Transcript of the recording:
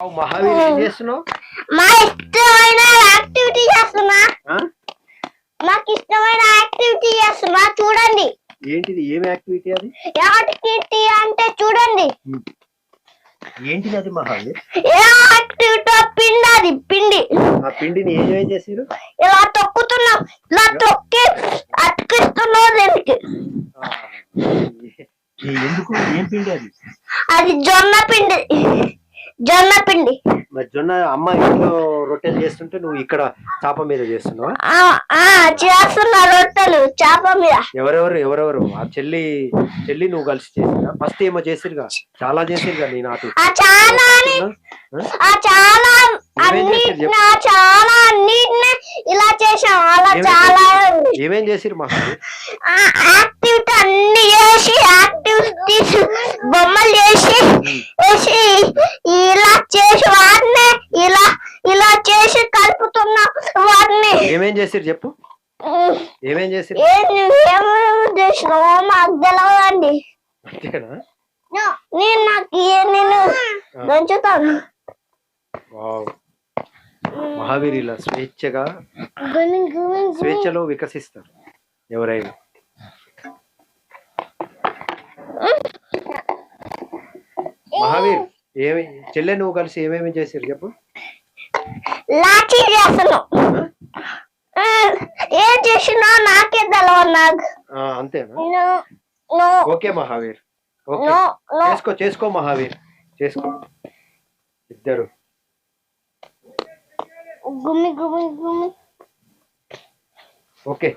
మహావీర్ ఏం చేస్తున్నావు? మా ఇష్టమైన యాక్టివిటీ చేస్తున్నా. ఆ? మాకు ఇష్టమైన యాక్టివిటీ చేస్తున్నా. చూడండి. ఏంటిది? ఏం యాక్టివిటీ అది? యాక్టివిటీ అంటే చూడండి. ఏంటిది అది మహావీర్ యాక్టివిటీ పిండి అది పిండి. ఆ పిండిని చేసిరు ఇలా తొక్కుతున్నాం. ఇలా తొక్కి అతికిస్తున్నాం దీనికి. ఎందుకు? ఏం పిండి అది? అది జొన్న పిండి. జొన్న పిండి. మరి జొన్న అమ్మ ఇంట్లో రొట్టెలు చేస్తుంటే నువ్వు ఇక్కడ చాప మీద చేస్తున్నావా? చేస్తున్నా రొట్టెలు చేప మీద. ఎవరెవరు ఎవరెవరు? ఆ చెల్లి చెల్లి నువ్వు కలిసి చేసిరా ఫస్ట్ ఏమో చేసిరుగా? చాలా చేసిరుగా నీ నాటు. ఆ చాలా చాలా అన్నిటిని ఇలా చేసాం అలా చాలా? ఏమేం చేసిరు ఆ యాక్టివిటీ అన్ని చేసి యాక్టివిటీస్ బొమ్మలు చేసి వేసి ఇలా చేసి వాటిని ఇలా ఇలా చేసి కలుపుతున్నాం వాటిని ఏమేం చేసిరు చెప్పు? ఏమేం చేసిరు మాకు తెలియదండి అంతేనా? నేను నాకు నేను దంచుతాను. వావ్. మహావీర్ ఇలా స్వేచ్ఛగా. స్వేచ్ఛలో వికసిస్తారు ఎవరైనా. మహావీర్ ఏమి చెల్లె నువ్వు కలిసి ఏమేమి చేసిరు చెప్పు? లాఠీ చేస్తున్నాం. ఆ, ఏం చేసినా నాకే తెలవదు నాకు అంతేనా? ఓకే మహావీర్. ఓకే. చేసుకో చేసుకో మహావీర్. చేసుకో. ఇద్దరు. గుమి గుమి గుమి ఓకే.